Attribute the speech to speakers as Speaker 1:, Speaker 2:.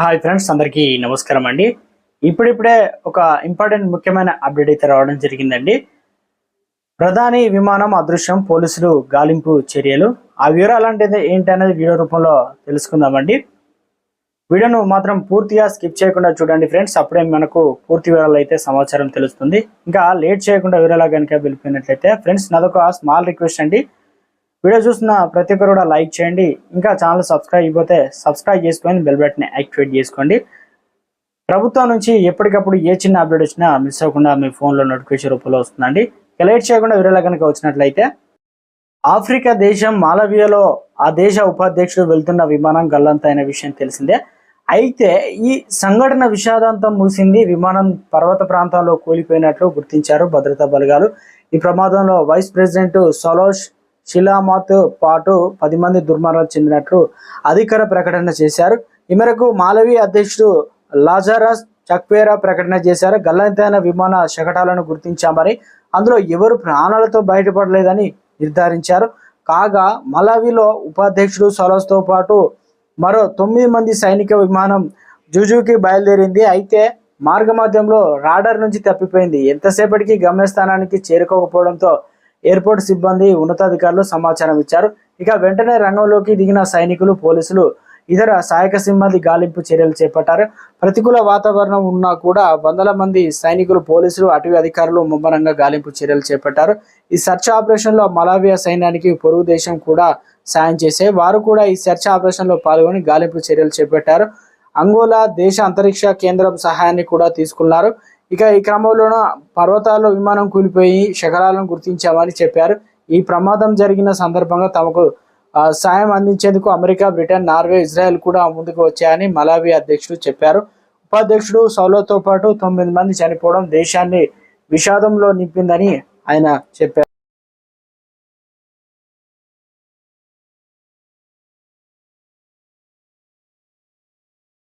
Speaker 1: Hi friends అందరికీ నమస్కారం అండి. ఇప్పుడిప్పుడే ఒక ఇంపార్టెంట్ ముఖ్యమైన అప్డేట్ అయితే రావడం జరిగిందండి. ప్రధాని విమానం అదృశ్యం పోలీసులు గాలింపు చర్యలు. ఆ వివరాలు అంటే ఏంటనేది వీడియో రూపంలో తెలుసుకుందామండి. వీడియోను మాత్రం పూర్తిగా స్కిప్ చేయకుండా చూడండి ఫ్రెండ్స్ అప్పుడే మనకు పూర్తి వివరాలు అయితే సమాచారం తెలుస్తుంది. ఇంకా లేట్ చేయకుండా వివరాలు కనుక వెళ్ళిపోయినట్లయితే ఫ్రెండ్స్ నాదొక స్మాల్ రిక్వెస్ట్ అండి. వీడియో చూస్తున్న ప్రతి ఒక్కరు కూడా లైక్ చేయండి. ఇంకా ఛానల్ సబ్స్క్రైబ్ అయిపోతే సబ్స్క్రైబ్ చేసుకొని బెల్ బటన్ యాక్టివేట్ చేసుకోండి. ప్రభుత్వం నుంచి ఎప్పటికప్పుడు ఏ చిన్న అప్డేట్ వచ్చినా మిస్ అవ్వకుండా మీ ఫోన్లో నోటిఫికేషన్ రూపంలో వస్తుందండి. ఇక లేట్ చేయకుండా వివరాలు కనుక వచ్చినట్లయితే ఆఫ్రికా దేశం మాలవియాలో ఆ దేశ ఉపాధ్యక్షుడు వెళ్తున్న విమానం గల్లంత అయిన విషయం తెలిసిందే. అయితే ఈ సంఘటన విషాదాంతం మూసింది విమానం పర్వత ప్రాంతంలో కూలిపోయినట్లు గుర్తించారు భద్రతా బలగాలు. ఈ ప్రమాదంలో వైస్ ప్రెసిడెంట్ సలోష్ షిలామాతో పాటు పది మంది దుర్మరణం చెందినట్లు అధికార ప్రకటన చేశారు. ఈ మేరకు మాలవి అధ్యక్షుడు లాజారాస్ చక్వేరా ప్రకటన చేశారు. గల్లంతైన విమాన శకటాలను గుర్తించామని అందులో ఎవరు ప్రాణాలతో బయటపడలేదని నిర్ధారించారు. కాగా మలావిలో ఉపాధ్యక్షుడు సొలోస్తో పాటు మరో తొమ్మిది మంది సైనిక విమానం జుజుకి బయలుదేరింది. అయితే మార్గమధ్యంలో రాడర్ నుంచి తప్పిపోయింది. ఎంతసేపటికి గమ్యస్థానానికి చేరుకోకపోవడంతో ఎయిర్పోర్ట్ సిబ్బంది ఉన్నతాధికారులు సమాచారం ఇచ్చారు. ఇక వెంటనే రంగంలోకి దిగిన సైనికులు పోలీసులు ఇతర సహాయక సిబ్బంది గాలింపు చర్యలు చేపట్టారు. ప్రతికూల వాతావరణం ఉన్నా కూడా వందల మంది సైనికులు పోలీసులు అటవీ అధికారులు ముమ్మరంగా గాలింపు చర్యలు చేపట్టారు. ఈ సెర్చ్ ఆపరేషన్లో మలావియా సైన్యానికి పొరుగు దేశం కూడా సాయం చేసే వారు కూడా ఈ సెర్చ్ ఆపరేషన్లో పాల్గొని గాలింపు చర్యలు చేపట్టారు. అంగోలా దేశ అంతరిక్ష కేంద్రం సహాయాన్ని కూడా తీసుకున్నారు. ఇక ఈ క్రమంలోనూ పర్వతాల్లో విమానం కూలిపోయి శకరాలను గుర్తించామని చెప్పారు. ఈ ప్రమాదం జరిగిన సందర్భంగా తమకు సాయం అందించేందుకు అమెరికా బ్రిటన్ నార్వే ఇజ్రాయెల్ కూడా ముందుకు వచ్చాయని మలావి అధ్యక్షుడు చెప్పారు. ఉపాధ్యక్షుడు సౌలతో పాటు తొమ్మిది మంది చనిపోవడం దేశాన్ని విషాదంలో నింపిందని ఆయన చెప్పారు.